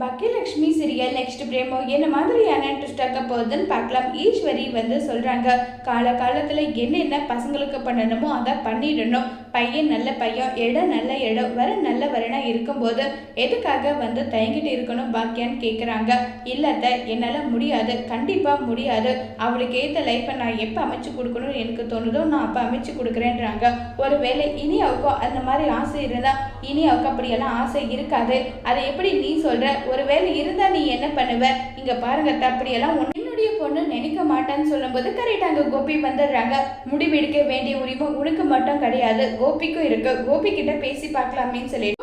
Baakiyalakshmi serial next பிரேமோ என்ன மாதிரியான twist ஆக்க போகுதுன்னு பார்க்கலாம். ஈஸ்வரி வந்து சொல்கிறாங்க கால காலத்தில் என்னென்ன பசங்களுக்கு பண்ணணுமோ அதை பண்ணிடணும். பையன் நல்ல பையன் இடம் நல்ல இடம் வர நல்ல வரனா இருக்கும்போது எதுக்காக வந்து தயங்கிட்டு இருக்கணும் பாக்கியான்னு கேட்குறாங்க இல்லாத என்னால் முடியாது கண்டிப்பாக முடியாது. அவளுக்கு ஏற்ற லைஃப்பை நான் எப்போ அமைச்சு கொடுக்கணும்னு எனக்கு தோணுதோ நான் அப்போ அமைச்சு கொடுக்குறேன்றாங்க. ஒருவேளை இனி அவருக்கும் அந்த மாதிரி ஆசை இருந்தால் இனி அவருக்கு அப்படியெல்லாம் ஆசை இருக்காது. அதை எப்படி நீ சொல்கிற ஒருவேளை இருந்தா நீ என்ன பண்ணுவ? இங்க பாருங்க அப்படியெல்லாம் உன்னுடைய பொண்ணு நினைக்க மாட்டான்னு சொல்லும்போது கரெக்டாக அங்கே கோபி வந்துடுறாங்க. முடிவெடுக்க வேண்டிய உரிமை உனக்கு மட்டும் கிடையாது. கோபிக்கும் இருக்கு. கோபி கிட்ட பேசி பார்க்கலாமேன்னு சொல்லிட்டு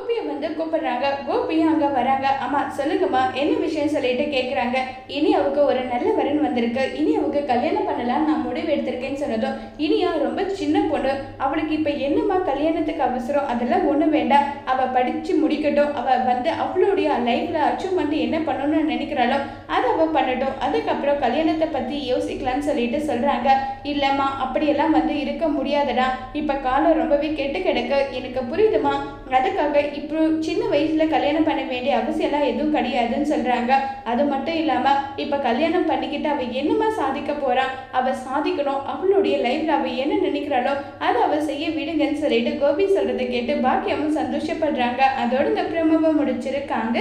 வந்து கூப்பிடுறாங்க. கோபியும் அங்க வராங்க. அம்மா சொல்லுங்கம்மா என்ன விஷயம் சொல்லிட்டு கேக்குறாங்க. இனி அவருக்கு ஒரு நல்ல வரன் வந்திருக்கு. இனி அவருக்கு கல்யாணம் பண்ணலாம் நான் முடிவு எடுத்திருக்கேன்னு சொன்னதும் இனியா ரொம்ப சின்ன பொண்ணு. அவளுக்கு இப்ப என்னம்மா கல்யாணத்துக்கு அவசரம்? அதெல்லாம் ஒண்ணு வேண்டாம். அவ படிச்சு முடிக்கட்டும். அவ வந்து அவளுடைய லைஃப்ல அச்சீவ்மெண்ட் என்ன பண்ணணும்னு நினைக்கிறாளோ அதை அவ பண்ணட்டும். அதுக்கப்புறம் கல்யாணத்தை பத்தி யோசிக்கலாம்னு சொல்லிட்டு சொல்றாங்க. இல்லம்மா அப்படியெல்லாம் வந்து இருக்க முடியாதடா. இப்ப காலம் ரொம்பவே கெட்டு கிடக்கு. எனக்கு புரியுதுமா அதுக்காக இப்போ சின்ன வயசுல கல்யாணம் பண்ண வேண்டிய அவசியம்லாம் எதுவும் கிடையாதுன்னு சொல்றாங்க. அது மட்டும் இல்லாம இப்ப கல்யாணம் பண்ணிக்கிட்டு அவ என்னமா சாதிக்க போறா? அவ சாதிக்கணும். அவளுடைய லைஃப்ல அவ என்ன நினைக்கிறாளோ அதை அவ செய்ய விடுங்கன்னு சொல்லிட்டு கோபி சொல்றதை கேட்டு பாக்கியமும் சந்தோஷப்படுறாங்க. அதோட இந்த பிரமவை முடிச்சிருக்காங்க